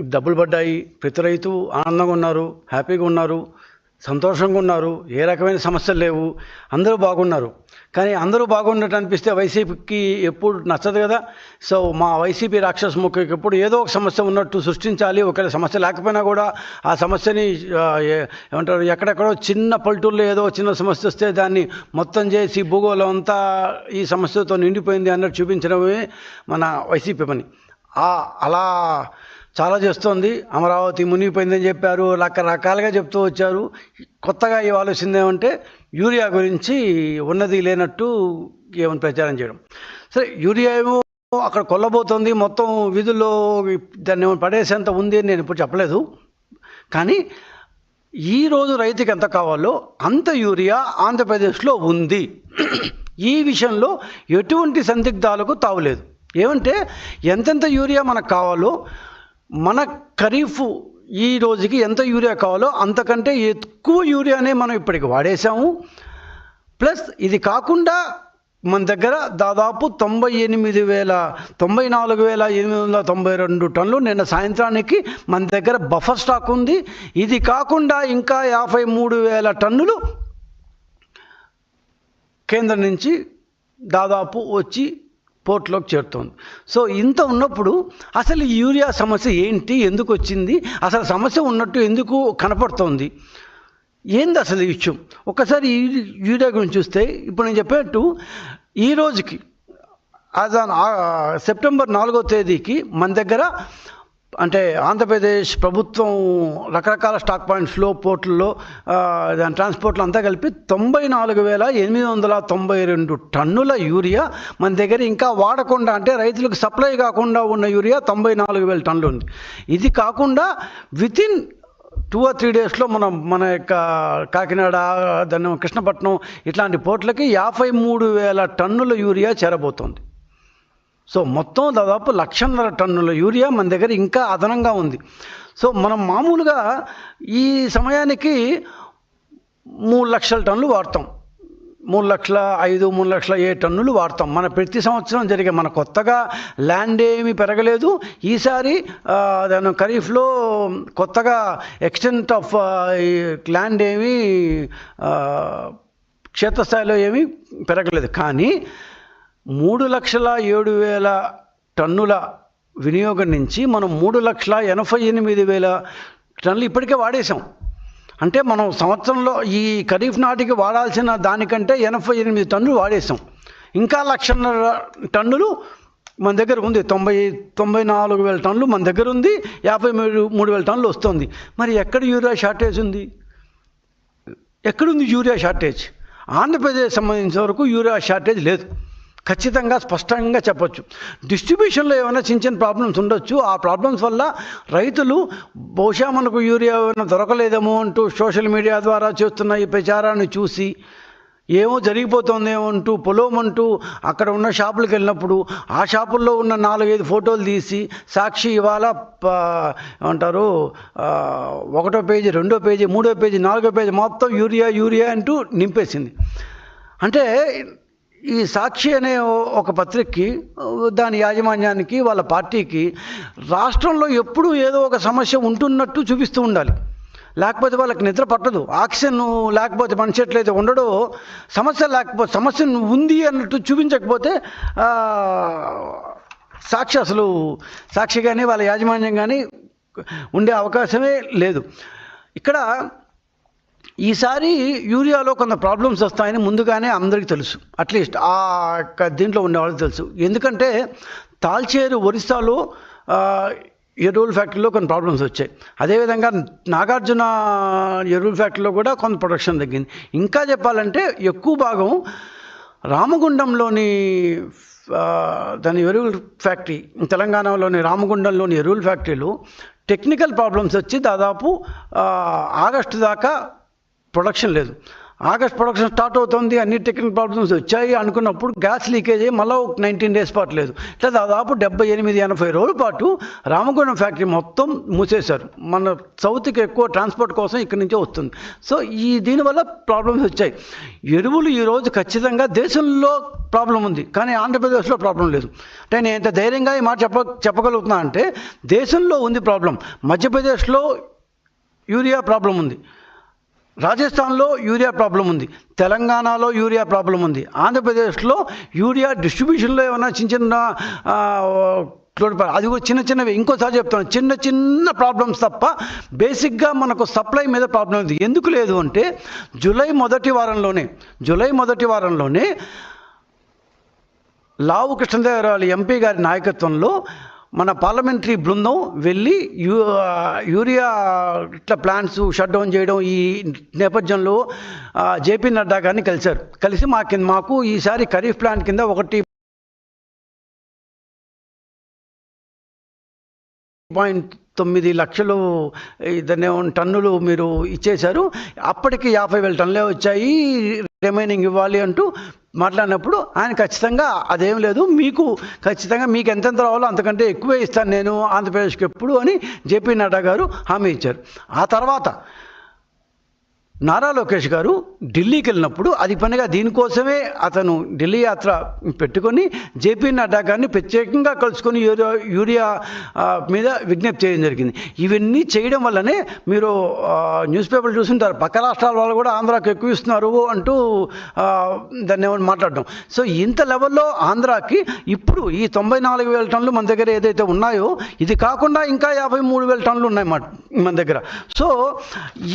డబ్బులు పడ్డాయి. ప్రతి రైతు ఆనందంగా ఉన్నారు హ్యాపీగా ఉన్నారు సంతోషంగా ఉన్నారు. ఏ రకమైన సమస్యలు లేవు. అందరూ బాగున్నారు. కానీ అందరూ బాగున్నట్టు అనిపిస్తే వైసీపీకి ఎప్పుడు నచ్చదు కదా. సో మా వైసీపీ రాక్షస ముఖ్యకి ఎప్పుడు ఏదో ఒక సమస్య ఉన్నట్టు సృష్టించాలి. ఒకవేళ సమస్య లేకపోయినా కూడా ఆ సమస్యని ఏమంటారు ఎక్కడెక్కడో చిన్న పల్లెటూరులో ఏదో చిన్న సమస్య వస్తే దాన్ని మొత్తం చేసి భూగోళం అంతా ఈ సమస్యతో నిండిపోయింది అన్నట్టు చూపించడమే మన వైసీపీ పని. అలా చాలా చేస్తోంది. అమరావతి మునిగిపోయిందని చెప్పారు. రకరకాలుగా చెప్తూ వచ్చారు. కొత్తగా ఇవ్వాల్సింది ఏమంటే యూరియా గురించి ఉన్నది లేనట్టు ఏమని ప్రచారం చేయడం. సరే యూరియా ఏమో అక్కడ కొల్లబోతోంది. మొత్తం వీధుల్లో దాన్ని ఏమైనా పడేసేంత ఉంది అని నేను ఇప్పుడు చెప్పలేదు. కానీ ఈ రోజు రైతుకి ఎంత కావాలో అంత యూరియా ఆంధ్రప్రదేశ్లో ఉంది. ఈ విషయంలో ఎటువంటి సందిగ్ధాలకు తావులేదు. ఏమంటే ఎంతెంత యూరియా మనకు కావాలో మన ఖరీఫ్ ఈ రోజుకి ఎంత యూరియా కావాలో అంతకంటే ఎక్కువ యూరియానే మనం ఇప్పటికి వాడేసాము ప్లస్ ఇది కాకుండా మన దగ్గర దాదాపు తొంభై ఎనిమిది వేల తొంభై నాలుగు వేల ఎనిమిది వందల తొంభై రెండు టన్నులు నిన్న సాయంత్రానికి మన దగ్గర బఫర్ స్టాక్ ఉంది. ఇది కాకుండా ఇంకా యాభై మూడు వేల టన్నులు కేంద్రం నుంచి దాదాపు వచ్చి పోర్ట్లోకి చేరుతోంది. సో ఇంత ఉన్నప్పుడు అసలు ఈ యూరియా సమస్య ఏంటి? ఎందుకు వచ్చింది? అసలు సమస్య ఉన్నట్టు ఎందుకు కనపడుతోంది? ఏంది అసలు ఈ విషయం? ఒకసారి యూరియా గురించి చూస్తే ఇప్పుడు నేను చెప్పినట్టు ఈ రోజుకి యాజ్ ఆన్ సెప్టెంబర్ నాలుగో తేదీకి మన దగ్గర అంటే ఆంధ్రప్రదేశ్ ప్రభుత్వం రకరకాల స్టాక్ పాయింట్స్లో పోర్టుల్లో దాని ట్రాన్స్పోర్ట్లో అంతా కలిపి తొంభై నాలుగు వేల ఎనిమిది వందల తొంభై రెండు టన్నుల యూరియా. మన దగ్గర ఇంకా వాడకుండా అంటే రైతులకు సప్లై కాకుండా ఉన్న యూరియా తొంభై నాలుగు వేల టన్నులు ఉంది. ఇది కాకుండా వితిన్ టూ ఆర్ త్రీ డేస్లో మనం మన యొక్క కాకినాడ దాన్ని కృష్ణపట్నం ఇట్లాంటి పోర్ట్లకి యాభై మూడు వేల టన్నుల యూరియా చేరబోతోంది. సో మొత్తం దాదాపు లక్షన్నర టన్నుల యూరియా మన దగ్గర ఇంకా అదనంగా ఉంది. సో మనం మామూలుగా ఈ సమయానికి మూడు లక్షల టన్నులు వాడతాం. మూడు లక్షల ఐదు మూడు లక్షల ఏ టన్నులు వాడతాం. మన ప్రతి సంవత్సరం జరిగే మన కొత్తగా ల్యాండ్ ఏమీ పెరగలేదు. ఈసారి దాని ఖరీఫ్లో కొత్తగా ఎక్స్టెంట్ ఆఫ్ ల్యాండ్ ఏమీ క్షేత్రస్థాయిలో ఏమీ పెరగలేదు. కానీ మూడు లక్షల ఏడు వేల టన్నుల వినియోగం నుంచి మనం మూడు లక్షల ఎనభై ఎనిమిది వేల టన్నులు ఇప్పటికే వాడేసాం అంటే మనం సంవత్సరంలో ఈ ఖరీఫ్ నాటికి వాడాల్సిన దానికంటే ఎనభై ఎనిమిది టన్నులు వాడేసాం ఇంకా లక్షన్నర టన్నులు మన దగ్గర ఉంది. తొంభై తొంభై నాలుగు వేల టన్నులు మన దగ్గర ఉంది. యాభై మూడు మూడు వేల టన్నులు వస్తుంది. మరి ఎక్కడ యూరియా షార్టేజ్ ఉంది? ఎక్కడుంది యూరియా షార్టేజ్? ఆంధ్రప్రదేశ్ సంబంధించిన వరకు యూరియా షార్టేజ్ లేదు. ఖచ్చితంగా స్పష్టంగా చెప్పొచ్చు. డిస్ట్రిబ్యూషన్లో ఏమైనా చిన్న చిన్న ప్రాబ్లమ్స్ ఉండొచ్చు. ఆ ప్రాబ్లమ్స్ వల్ల రైతులు బహుశా మనకు యూరియా ఏమైనా దొరకలేదేమో అంటూ సోషల్ మీడియా ద్వారా చేస్తున్న ఈ ప్రచారాన్ని చూసి ఏమో జరిగిపోతుందేమో అంటూ పొలోమంటూ అక్కడ ఉన్న షాపులకు వెళ్ళినప్పుడు ఆ షాపుల్లో ఉన్న నాలుగైదు ఫోటోలు తీసి సాక్షి ఇవాళ ఏమంటారు ఒకటో పేజీ రెండో పేజీ మూడో పేజీ నాలుగో పేజీ మొత్తం యూరియా యూరియా అంటూ నింపేసింది. అంటే ఈ సాక్షి అనే ఒక పత్రికకి దాని యాజమాన్యానికి వాళ్ళ పార్టీకి రాష్ట్రంలో ఎప్పుడూ ఏదో ఒక సమస్య ఉంటున్నట్టు చూపిస్తూ ఉండాలి. లేకపోతే వాళ్ళకి నిద్ర పట్టదు. ఆక్సిజన్ లేకపోతే మనిషి ఎట్లయితే ఉండడో సమస్య లేకపోతే సమస్య ఉంది అన్నట్టు చూపించకపోతే సాక్షి అసలు సాక్షి కానీ వాళ్ళ యాజమాన్యం కానీ ఉండే అవకాశమే లేదు. ఇక్కడ ఈసారి యూరియాలో కొంత ప్రాబ్లమ్స్ వస్తాయని ముందుగానే అందరికీ తెలుసు. అట్లీస్ట్ ఆ దీంట్లో ఉండే వాళ్ళకి తెలుసు. ఎందుకంటే తాల్చేరు ఒరిస్సాలో ఎరువుల ఫ్యాక్టరీలో కొన్ని ప్రాబ్లమ్స్ వచ్చాయి. అదేవిధంగా నాగార్జున ఎరువుల ఫ్యాక్టరీలో కూడా కొంత ప్రొడక్షన్ తగ్గింది. ఇంకా చెప్పాలంటే ఎక్కువ భాగం రామగుండంలోని దాని ఎరువుల ఫ్యాక్టరీ తెలంగాణలోని రామగుండంలోని ఎరువుల ఫ్యాక్టరీలు టెక్నికల్ ప్రాబ్లమ్స్ వచ్చి దాదాపు ఆగస్టు దాకా ప్రొడక్షన్ లేదు. ఆగస్ట్ ప్రొడక్షన్ స్టార్ట్ అవుతుంది అన్ని టెక్నికల్ ప్రాబ్లమ్స్ వచ్చాయి అనుకున్నప్పుడు గ్యాస్ లీకేజ్ అయ్యి మళ్ళీ ఒక నైన్టీన్ డేస్ పాటు లేదు. ఇట్లా దాదాపు డెబ్బై ఎనిమిది ఎనభై రోజుల పాటు రామగుండం ఫ్యాక్టరీ మొత్తం మూసేశారు. మన సౌత్కి ఎక్కువ ట్రాన్స్పోర్ట్ కోసం ఇక్కడి నుంచే వస్తుంది. సో ఈ దీనివల్ల ప్రాబ్లమ్స్ వచ్చాయి. ఎరువులు ఈరోజు ఖచ్చితంగా దేశంలో ప్రాబ్లం ఉంది కానీ ఆంధ్రప్రదేశ్లో ప్రాబ్లం లేదు. అంటే నేను ఎంత ధైర్యంగా ఈ మాట చెప్ప చెప్పగలుగుతున్నా అంటే దేశంలో ఉంది ప్రాబ్లం. మధ్యప్రదేశ్లో యూరియా ప్రాబ్లం ఉంది. రాజస్థాన్లో యూరియా ప్రాబ్లం ఉంది తెలంగాణలో యూరియా ప్రాబ్లం ఉంది ఆంధ్రప్రదేశ్లో యూరియా డిస్ట్రిబ్యూషన్లో ఏమైనా చిన్న చిన్న అది కూడా చిన్న చిన్నవి. ఇంకోసారి చెప్తాను చిన్న చిన్న ప్రాబ్లమ్స్ తప్ప బేసిక్గా మనకు సప్లై మీద ప్రాబ్లం ఉంది. ఎందుకు లేదు అంటే జూలై మొదటి వారంలోనే జూలై మొదటి వారంలోనే లావు కృష్ణదేవరాయలు ఎంపీ గారి నాయకత్వంలో మన పార్లమెంటరీ బృందం వెళ్ళి యూ యూరియా ఇట్లా ప్లాంట్స్ షట్ డౌన్ చేయడం ఈ నేపథ్యంలో జేపీ నడ్డా గారిని కలిశారు. కలిసి మా కింద మాకు ఈసారి ఖరీఫ్ ప్లాంట్ కింద ఒకటి పాయింట్ తొమ్మిది లక్షలు దాన్ని టన్నులు మీరు ఇచ్చేశారు. అప్పటికి యాభై వేల టన్నులే వచ్చాయి. రిమైనింగ్ ఇవ్వాలి అంటూ మాట్లాడినప్పుడు ఆయన ఖచ్చితంగా అదేం లేదు మీకు ఖచ్చితంగా మీకు ఎంతెంత రావాలో అంతకంటే ఎక్కువే ఇస్తాను నేను ఆంధ్రప్రదేశ్కి ఎప్పుడు అని జేపీ నడ్డా గారు హామీ ఇచ్చారు. ఆ తర్వాత నారా లోకేష్ గారు ఢిల్లీకి వెళ్ళినప్పుడు అది పనిగా దీనికోసమే అతను ఢిల్లీ యాత్ర పెట్టుకొని జేపీ నడ్డా గారిని ప్రత్యేకంగా కలుసుకొని యూరియా యూరియా మీద విజ్ఞప్తి చేయడం జరిగింది. ఇవన్నీ చేయడం వల్లనే మీరు న్యూస్ పేపర్లు చూస్తుంటారు పక్క రాష్ట్రాల వాళ్ళు కూడా ఆంధ్రాకి ఎక్కువ ఇస్తున్నారు అంటూ దాన్ని ఏమైనా మాట్లాడడం. సో ఇంత లెవెల్లో ఆంధ్రాకి ఇప్పుడు ఈ తొంభై నాలుగు వేల టన్నులు మన దగ్గర ఏదైతే ఉన్నాయో ఇది కాకుండా ఇంకా యాభై మూడు వేల టన్నులు ఉన్నాయి మన మన దగ్గర. సో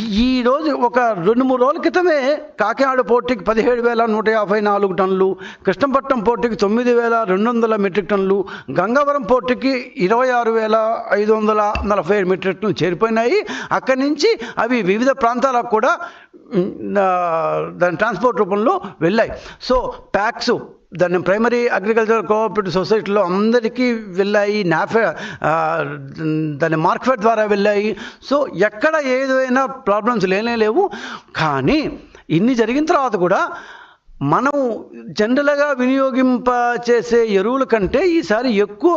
ఈరోజు ఈ రోజు ఒక రెండు మూడు రోజుల క్రితమే కాకినాడ పోర్టుకి పదిహేడు వేల నూట యాభై నాలుగు టన్నులు కృష్ణపట్నం పోర్టుకి తొమ్మిది వేల రెండు వందల మెట్రిక్ టన్నులు గంగవరం పోర్టుకి ఇరవై ఆరు వేల ఐదు వందల నలభై ఏడు మెట్రిక్ టన్నులు చేరిపోయినాయి. అక్కడి నుంచి అవి వివిధ ప్రాంతాలకు కూడా దాని ట్రాన్స్పోర్ట్ రూపంలో వెళ్ళాయి. సో ప్యాక్స్ దాన్ని ప్రైమరీ అగ్రికల్చర్ కోఆపరేటివ్ సొసైటీలో అందరికీ వెళ్ళాయి నాఫే దాని మార్కెట్ ద్వారా వెళ్ళాయి. సో ఎక్కడ ఏదైనా ప్రాబ్లమ్స్ లేనే లేవు. కానీ ఇన్ని జరిగిన తర్వాత కూడా మనం జనరల్గా వినియోగింప చేసే ఎరువుల కంటే ఈసారి ఎక్కువ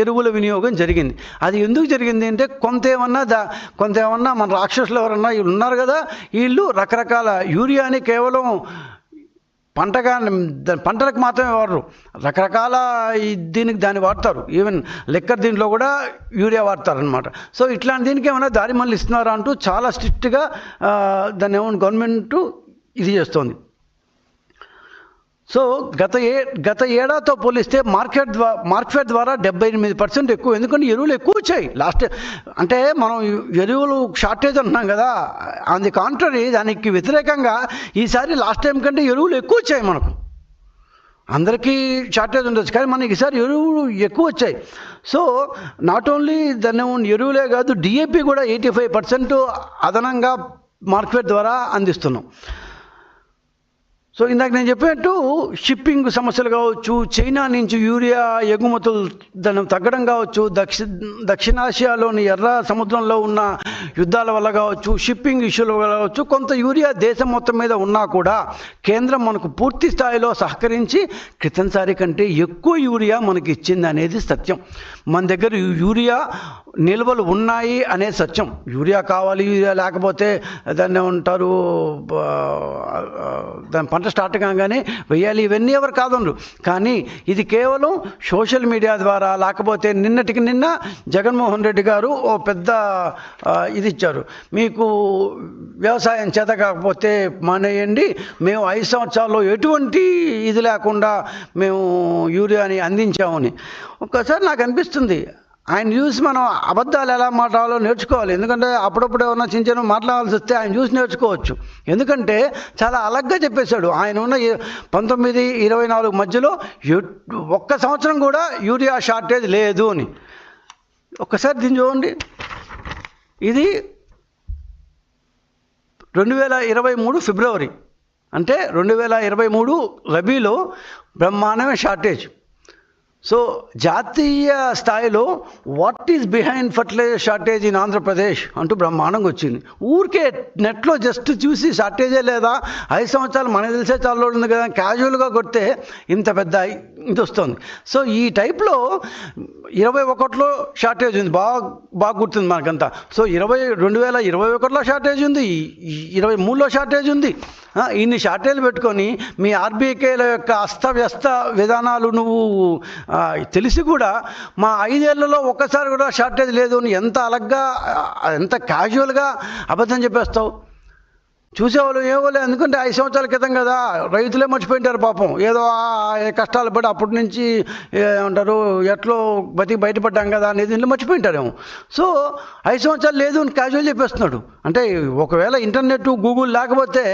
ఎరువుల వినియోగం జరిగింది. అది ఎందుకు జరిగింది అంటే కొంత ఏమన్నా దా కొంత ఏమన్నా మన రాక్షసులు ఎవరన్నా వీళ్ళు ఉన్నారు కదా వీళ్ళు రకరకాల యూరియాని కేవలం పంటగా పంటలకు మాత్రమే వాడరు. రకరకాల దీనికి దాన్ని వాడతారు. ఈవెన్ లెక్కర్ దీంట్లో కూడా యూరియా వాడతారనమాట సో ఇట్లాంటి దీనికి ఏమైనా దారి మళ్ళీ ఇస్తున్నారా అంటూ చాలా స్ట్రిక్ట్గా దాన్ని ఏమైనా గవర్నమెంట్ ఇది చేస్తోంది. సో గత ఏ గత ఏడాదితో పోలిస్తే మార్కెట్ ద్వారా మార్కెట్ ద్వారా డెబ్బై ఎనిమిది పర్సెంట్ ఎక్కువ ఎందుకంటే ఎరువులు ఎక్కువ వచ్చాయి. లాస్ట్ అంటే మనం ఎరువులు షార్టేజ్ అంటున్నాం కదా ఆన్ ది కాంట్రరీ దానికి వ్యతిరేకంగా ఈసారి లాస్ట్ టైం కంటే ఎరువులు ఎక్కువ వచ్చాయి మనకు. అందరికీ షార్టేజ్ ఉండొచ్చు కానీ మనకి ఈసారి ఎరువులు ఎక్కువ వచ్చాయి. సో నాట్ ఓన్లీ దాన్ని ఎరువులే కాదు డిఏపి కూడా ఎయిటీ ఫైవ్ పర్సెంట్ అదనంగా మార్కెట్ ద్వారా అందిస్తున్నాం. సో ఇందాక నేను చెప్పినట్టు షిప్పింగ్ సమస్యలు కావచ్చు చైనా నుంచి యూరియా ఎగుమతులు దాని తగ్గడం కావచ్చు దక్షి దక్షిణాసియాలోని ఎర్ర సముద్రంలో ఉన్న యుద్ధాల వల్ల కావచ్చు షిప్పింగ్ ఇష్యూల వల్ల కావచ్చు కొంత యూరియా దేశం మొత్తం మీద ఉన్నా కూడా కేంద్రం మనకు పూర్తి స్థాయిలో సహకరించి క్రితంసారి కంటే ఎక్కువ యూరియా మనకి ఇచ్చింది అనేది సత్యం. మన దగ్గర యూరియా నిల్వలు ఉన్నాయి అనే సత్యం. యూరియా కావాలి యూరియా లేకపోతే దాన్ని ఉంటారు దాని పంట స్టార్ట్ కాగానే వెయ్యాలి ఇవన్నీ ఎవరు కాదనరు. కానీ ఇది కేవలం సోషల్ మీడియా ద్వారా లేకపోతే నిన్నటికి నిన్న జగన్మోహన్ రెడ్డి గారు ఓ పెద్ద ఇది ఇచ్చారు. మీకు వ్యవసాయం చేత కాకపోతే మానేయండి మేము ఐదు సంవత్సరాల్లో ఎటువంటి ఇది లేకుండా మేము యూరియాని అందించామని. ఒక్కసారి నాకు అనిపిస్తుంది ఆయన చూసి మనం అబద్ధాలు ఎలా మాట్లాడాలో నేర్చుకోవాలి. ఎందుకంటే అప్పుడప్పుడు ఏమన్నా చిన్న చిన్న మాట్లాడాల్సి వస్తే ఆయన చూసి నేర్చుకోవచ్చు. ఎందుకంటే చాలా అలగ్గా చెప్పేశాడు. ఆయన ఉన్న పంతొమ్మిది ఇరవై నాలుగు మధ్యలో ఒక్క సంవత్సరం కూడా యూరియా షార్టేజ్ లేదు అని. ఒక్కసారి దీన్ని చూడండి. ఇది రెండు వేల ఇరవై మూడు ఫిబ్రవరి. అంటే రెండు వేల ఇరవై మూడు రబీలో బ్రహ్మాండమే షార్టేజ్. సో జాతీయ స్థాయిలో what is behind fertiliser shortage in Andhra Pradesh అంటూ బ్రహ్మాండంగా వచ్చింది. ఊరికే నెట్లో జస్ట్ చూసి షార్టేజే లేదా? ఐదు సంవత్సరాలు మనకు తెలిసే చాలా ఉంది కదా క్యాజువల్గా కొడితే ఇంత పెద్ద ఇంత వస్తుంది. సో ఈ టైప్లో ఇరవై ఒకటిలో షార్టేజ్ ఉంది. బాగా బాగా గుర్తుంది మనకంతా. సో ఇరవై రెండు వేల ఇరవై ఒకటిలో షార్టేజ్ ఉంది. ఇరవై మూడులో షార్టేజ్ ఉంది. ఇన్ని షార్టేజ్లు పెట్టుకొని మీ ఆర్బీకేల యొక్క అస్తవ్యస్త విధానాలు నువ్వు తెలిసి కూడా మా ఐదేళ్ళలో ఒక్కసారి కూడా షార్టేజ్ లేదు ఎంత అలగ్గా ఎంత క్యాజువల్గా అబద్ధం చెప్పేస్తావు? చూసేవాళ్ళు ఏవోలే ఎందుకంటే ఐదు సంవత్సరాల క్రితం కదా. రైతులే మర్చిపోయింటారు పాపం. ఏదో కష్టాలు పడి అప్పటి నుంచి ఏమంటారు ఎట్లో బతికి బయటపడ్డాం కదా అనేది వీళ్ళు మర్చిపోయింటారేమో. సో ఐదు సంవత్సరాలు లేదు అని క్యాజువల్ చెప్పేస్తున్నాడు. అంటే ఒకవేళ ఇంటర్నెట్ గూగుల్ లేకపోతే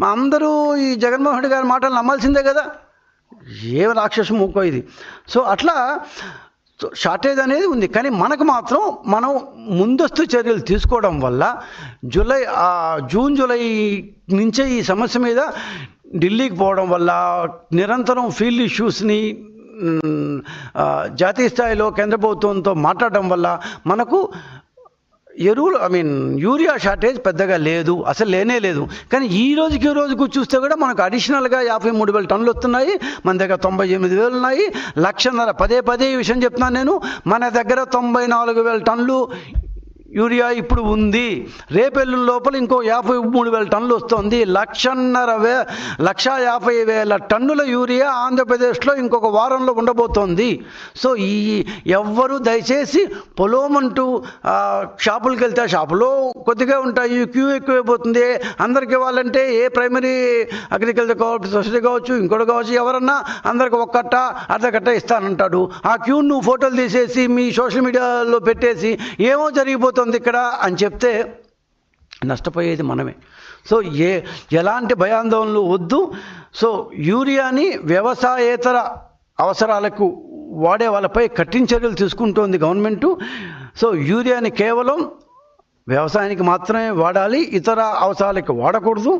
మా అందరూ ఈ జగన్మోహన్ రెడ్డి గారి మాటలు నమ్మాల్సిందే కదా. ఏ రాక్షసం మూకో ఇది. సో అట్లా షార్టేజ్ అనేది ఉంది. కానీ మనకు మాత్రం మనం ముందస్తు చర్యలు తీసుకోవడం వల్ల జూలై జూన్ జూలై నుంచే ఈ సమస్య మీద ఢిల్లీకి పోవడం వల్ల నిరంతరం ఫీల్డ్ ఇష్యూస్ని జాతీయ స్థాయిలో కేంద్ర ప్రభుత్వంతో మాట్లాడడం వల్ల మనకు ఎరువులు ఐ మీన్ యూరియా షార్టేజ్ పెద్దగా లేదు అసలు లేనే లేదు. కానీ ఈ రోజుకి ఈ రోజుకు చూస్తే కూడా మనకు అడిషనల్గా యాభై మూడు వేల టన్నులు వస్తున్నాయి మన దగ్గర తొంభై ఎనిమిది వేలు ఉన్నాయి. లక్షన్నర పదే పదే ఈ విషయం చెప్తున్నాను నేను. మన దగ్గర తొంభై నాలుగు వేల టన్నులు యూరియా ఇప్పుడు ఉంది. రేపెల్లు లోపల ఇంకో యాభై మూడు వేల టన్నులు వస్తుంది. లక్షన్నర వే లక్ష యాభై వేల టన్నుల యూరియా ఆంధ్రప్రదేశ్లో ఇంకొక వారంలో ఉండబోతోంది. సో ఈ ఎవ్వరు దయచేసి పొలోమంటూ అంటూ షాపులకు వెళ్తే షాపులో కొద్దిగా ఉంటాయి. క్యూ ఎక్కువైపోతుంది. అందరికి ఇవ్వాలంటే ఏ ప్రైమరీ అగ్రికల్చర్ కావచ్చు సొసైటీ కావచ్చు ఇంకోటి కావచ్చు ఎవరన్నా అందరికి ఒక్కట్ట కట్ట ఇస్తానంటాడు. ఆ క్యూ నువ్వు ఫోటోలు తీసేసి మీ సోషల్ మీడియాలో పెట్టేసి ఏమో జరిగిపోతుంది. ఇక్కడ అని చెప్తే నష్టపోయేది మనమే. సో ఏ ఎలాంటి భయాందోళనలు వద్దు. సో యూరియాని వ్యవసాయేతర అవసరాలకు వాడే వాళ్ళపై కఠిన చర్యలు తీసుకుంటోంది గవర్నమెంటు. సో యూరియాని కేవలం వ్యవసాయానికి మాత్రమే వాడాలి ఇతర అవసరాలకు వాడకూడదు.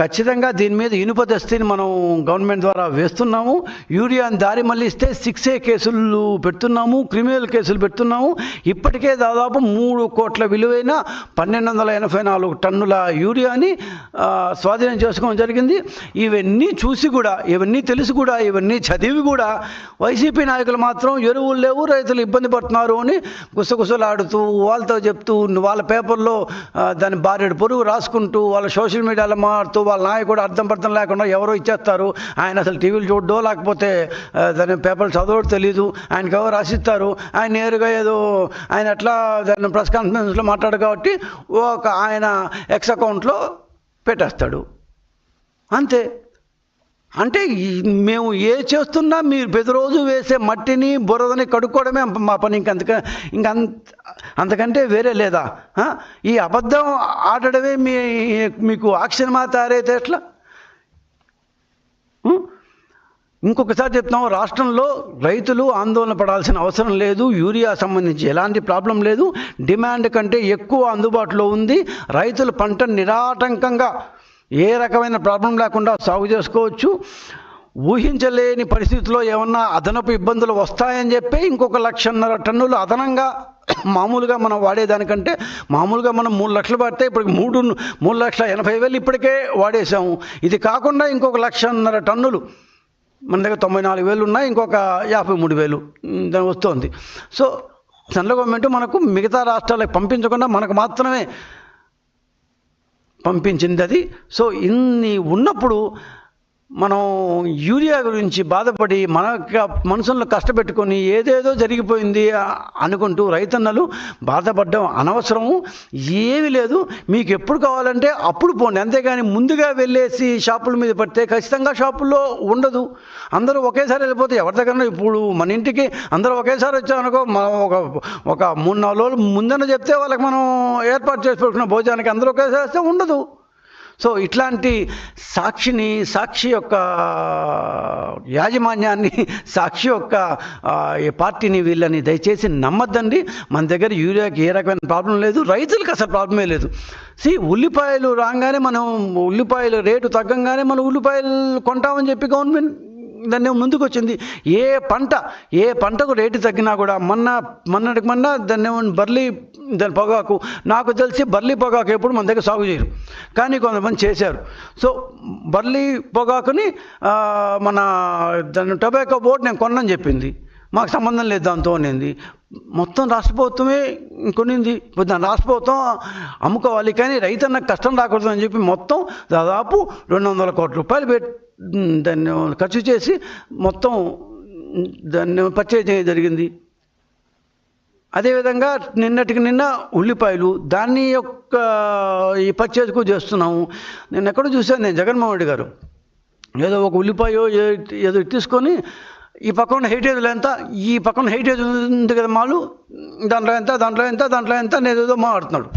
ఖచ్చితంగా దీని మీద ఇనుప దస్తీని మనం గవర్నమెంట్ ద్వారా వేస్తున్నాము. యూరియాని దారి మళ్ళిస్తే సిక్స్ ఏ కేసులు పెడుతున్నాము క్రిమినల్ కేసులు పెడుతున్నాము. ఇప్పటికే దాదాపు మూడు కోట్ల విలువైన పన్నెండు వందల ఎనభై నాలుగు టన్నుల యూరియాని స్వాధీనం చేసుకోవడం జరిగింది. ఇవన్నీ చూసి కూడా ఇవన్నీ తెలిసి కూడా ఇవన్నీ చదివి కూడా వైసీపీ నాయకులు మాత్రం ఎరువులు లేవు రైతులు ఇబ్బంది పడుతున్నారు అని గుసగుసలాడుతూ వాళ్ళతో చెప్తూ వాళ్ళ పేపర్లో దాని బారెడు పొరుగు రాసుకుంటూ వాళ్ళ సోషల్ మీడియాలో మారుతూ వాళ్ళ నాయకుడు అర్థం పర్థం లేకుండా ఎవరో ఇచ్చేస్తారు. ఆయన అసలు టీవీలు చూడడో లేకపోతే దాని పేపర్లు చదవడం తెలీదు. ఆయనకి ఎవరు రాసిస్తారు? ఆయన నేరుగా ఏదో ఆయన ఎట్లా దాన్ని ప్రెస్ కాన్ఫరెన్స్లో మాట్లాడు కాబట్టి ఒక ఆయన ఎక్స్ అకౌంట్లో పెట్టేస్తాడు. అంతే. అంటే మేము ఏ చేస్తున్నా మీరు ప్రతిరోజు వేసే మట్టిని బురదని కడుక్కోవడమే మా పని. ఇంకంతక అంతక ఇంక అంత అంతకంటే వేరే లేదా? ఈ అబద్ధం ఆడడమే మీ మీకు ఆక్షన్ తయారైతే ఎట్లా? ఇంకొకసారి చెప్తాం రాష్ట్రంలో రైతులు ఆందోళన పడాల్సిన అవసరం లేదు. యూరియా సంబంధించి ఎలాంటి ప్రాబ్లం లేదు. డిమాండ్ కంటే ఎక్కువ అందుబాటులో ఉంది. రైతులు పంట నిరాటంకంగా ఏ రకమైన ప్రాబ్లం లేకుండా సాగు చేసుకోవచ్చు. ఊహించలేని పరిస్థితిలో ఏమన్నా అదనపు ఇబ్బందులు వస్తాయని చెప్పి ఇంకొక లక్షన్నర టన్నులు అదనంగా మామూలుగా మనం వాడేదానికంటే మామూలుగా మనం మూడు లక్షలు పడితే ఇప్పుడు మూడు మూడు లక్షల ఎనభై వేలు ఇప్పటికే వాడేసాము ఇది కాకుండా ఇంకొక లక్షన్నర టన్నులు మన దగ్గర తొంభై నాలుగు వేలు ఉన్నాయి ఇంకొక యాభై మూడు వేలు దాని వస్తుంది. సో సెంట్రల్ గవర్నమెంట్ మనకు మిగతా రాష్ట్రాలకు పంపించకుండా మనకు మాత్రమే పంపించింది అది. సో ఇన్ని ఉన్నప్పుడు మనం యూరియా గురించి బాధపడి మన మనుషులను మనసులను కష్టపెట్టుకొని ఏదేదో జరిగిపోయింది అనుకుంటూ రైతన్నలు బాధపడడం అనవసరము. ఏమీ లేదు. మీకు ఎప్పుడు కావాలంటే అప్పుడు పోండి. అంతేగాని ముందుగా వెళ్ళేసి షాపుల మీద పడితే ఖచ్చితంగా షాపుల్లో ఉండదు. అందరూ ఒకేసారి వెళ్ళిపోతే ఎవరి దగ్గర ఇప్పుడు మన ఇంటికి అందరూ ఒకేసారి వచ్చామనుకో మనం ఒక ఒక మూడు నాలుగు రోజులు ముందన చెప్తే వాళ్ళకి మనం ఏర్పాటు చేసి పెట్టుకున్న భోజనానికి అందరూ ఒకేసారి వస్తే ఉండదు. సో ఇట్లాంటి సాక్షిని సాక్షి యొక్క యాజమాన్యాన్ని సాక్షి యొక్క పార్టీని వీళ్ళని దయచేసి నమ్మద్దండి. మన దగ్గర యూరియాకి ఏ రకమైన ప్రాబ్లం లేదు. రైతులకు అసలు ప్రాబ్లమే లేదు. సి ఉల్లిపాయలు రాగానే మనం ఉల్లిపాయల రేటు తగ్గంగానే మనం ఉల్లిపాయలు కొంటామని చెప్పి గవర్నమెంట్ దాన్ని ముందుకు వచ్చింది. ఏ పంట ఏ పంటకు రేటు తగ్గినా కూడా మొన్న మొన్నటికి మొన్న దాన్ని బర్లీ దాని పొగాకు నాకు తెలిసి బర్లీ పొగాకు ఎప్పుడు మన దగ్గర సాగు చేయరు. కానీ కొంతమంది చేశారు. సో బర్లీ పొగాకుని మన దాని టొబాకో బోర్డు నేను కొన్నని చెప్పింది. మాకు సంబంధం లేదు దాంతో అనింది. మొత్తం రాష్ట్ర ప్రభుత్వమే కొనింది ఇప్పుడు దాని రాష్ట్ర ప్రభుత్వం అమ్ముకోవాలి కానీ రైతన్నకు కష్టం రాకూడదు అని చెప్పి మొత్తం దాదాపు రెండు వందల కోట్ల రూపాయలు దాన్ని ఖర్చు చేసి మొత్తం దాన్ని పర్చేజ్ చేయడం జరిగింది. అదేవిధంగా నిన్నటికి నిన్న ఉల్లిపాయలు దాన్ని యొక్క ఈ పర్చేజ్కు చేస్తున్నాము. నేను ఎక్కడో చూశాను నేను జగన్మోహన్ రెడ్డి గారు. ఏదో ఒక ఉల్లిపాయో ఏ- ఏదో తీసుకొని ఈ పక్కన హెయిటేజ్లో ఎంత ఈ పక్కన హెయిటేజ్ ఉంది కదా మాలు దాంట్లో ఎంత దాంట్లో ఎంత దాంట్లో ఎంత నేను ఏదో మాట్లాడుతున్నాడు.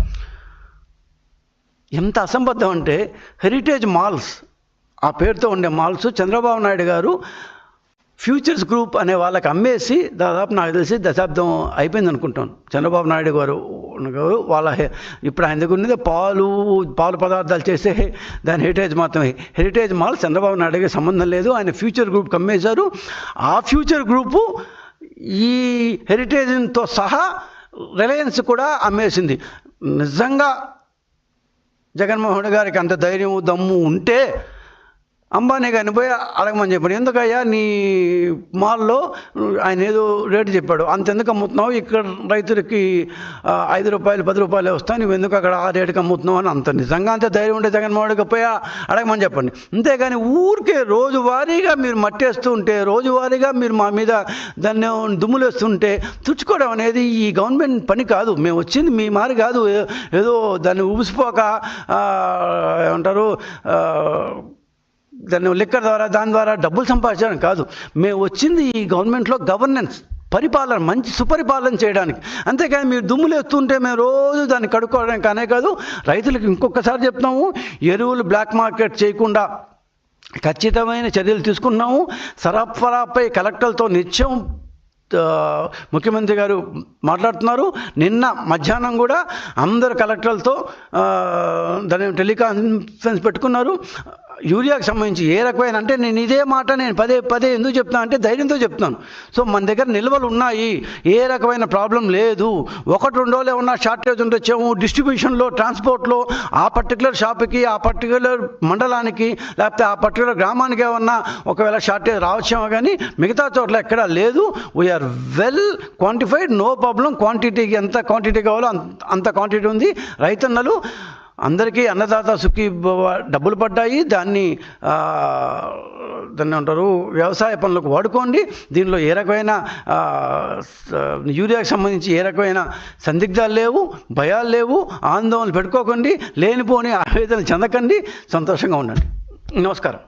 ఎంత అసంబద్ధం అంటే హెరిటేజ్ మాల్స్ ఆ పేరుతో ఉండే మాల్స్ చంద్రబాబు నాయుడు గారు ఫ్యూచర్స్ గ్రూప్ అనే వాళ్ళకి అమ్మేసి దాదాపు నాకు తెలిసి దశాబ్దం అయిపోయింది అనుకుంటాను. చంద్రబాబు నాయుడు గారు గారు వాళ్ళ ఇప్పుడు ఆయన దగ్గర ఉన్నది పాలు పాలు పదార్థాలు చేసే దాని హెరిటేజ్ మాత్రమే. హెరిటేజ్ మాల్ చంద్రబాబు నాయుడుకి సంబంధం లేదు. ఆయన ఫ్యూచర్ గ్రూప్కి అమ్మేశారు. ఆ ఫ్యూచర్ గ్రూపు ఈ హెరిటేజ్తో సహా రిలయన్స్ కూడా అమ్మేసింది. నిజంగా జగన్మోహన్ గారికి అంత ధైర్యం దమ్ము ఉంటే అంబానీ గారిని పోయి అడగమని చెప్పాడు. ఎందుకయ్యా నీ మాల్లో ఆయన ఏదో రేటు చెప్పాడు. అంతెందుకు అమ్ముతున్నావు? ఇక్కడ రైతులకి ఐదు రూపాయలు పది రూపాయలు వస్తాయి. నువ్వు ఎందుకు అక్కడ ఆ రేటుకి అమ్ముతున్నావు అని అంత నిజంగా అంతే ధైర్యం ఉంటే జగన్మోహన్కి పోయి అడగమని చెప్పండి. అంతేగాని ఊరికే రోజువారీగా మీరు మట్టేస్తూ ఉంటే రోజువారీగా మీరు మా మీద దాన్ని దుమ్ములేస్తుంటే తుడుచుకోవడం అనేది ఈ గవర్నమెంట్ పని కాదు. మేము వచ్చింది మీ మారి కాదు. ఏదో దాన్ని ఊసిపోక ఏమంటారు దాన్ని లిక్కర్ ద్వారా దాని ద్వారా డబ్బులు సంపాదించడం కాదు. మేము వచ్చింది ఈ గవర్నమెంట్లో గవర్నెన్స్ పరిపాలన మంచి సుపరిపాలన చేయడానికి. అంతేకాని మీరు దుమ్ములు ఎత్తుంటే మేము రోజు దాన్ని కడుక్కోవడానికి కానే కాదు రైతులకు ఇంకొకసారి చెప్తున్నాము ఎరువులు బ్లాక్ మార్కెట్ చేయకుండా ఖచ్చితమైన చర్యలు తీసుకున్నాము సరఫరాపై కలెక్టర్లతో నిత్యం ముఖ్యమంత్రి గారు మాట్లాడుతున్నారు. నిన్న మధ్యాహ్నం కూడా అందరు కలెక్టర్లతో దాని టెలికాన్ఫరెన్స్ పెట్టుకున్నారు. యూరియాకి సంబంధించి ఏ రకమైన అంటే నేను ఇదే మాట నేను పదే పదే ఎందుకు చెప్తాను అంటే ధైర్యంతో చెప్తున్నాను. సో మన దగ్గర నిల్వలు ఉన్నాయి. ఏ రకమైన ప్రాబ్లం లేదు. ఒకటి రెండు రోజులు ఏమన్నా షార్టేజ్ ఉండొచ్చేమో డిస్ట్రిబ్యూషన్లో ట్రాన్స్పోర్ట్లో ఆ పర్టికులర్ షాప్కి ఆ పర్టికులర్ మండలానికి లేకపోతే ఆ పర్టికులర్ గ్రామానికి ఏమన్నా ఒకవేళ షార్టేజ్ రావచ్చేమో కానీ మిగతా చోట్ల ఎక్కడా లేదు. We're well quantified no problem క్వాంటిటీకి ఎంత క్వాంటిటీ కావాలో అంత అంత క్వాంటిటీ ఉంది. రైతన్నలు అందరికీ అన్నదాత సుఖీ డబ్బులు పడ్డాయి. దాన్ని దాన్ని అంటారు వ్యవసాయ పనులకు వాడుకోండి. దీనిలో ఏ రకమైన యూరియాకి సంబంధించి ఏ రకమైన సందిగ్ధాలు లేవు భయాలు లేవు. ఆందోళనలు పెట్టుకోకండి. లేనిపోని ఆవేదన చెందకండి. సంతోషంగా ఉండండి. నమస్కారం.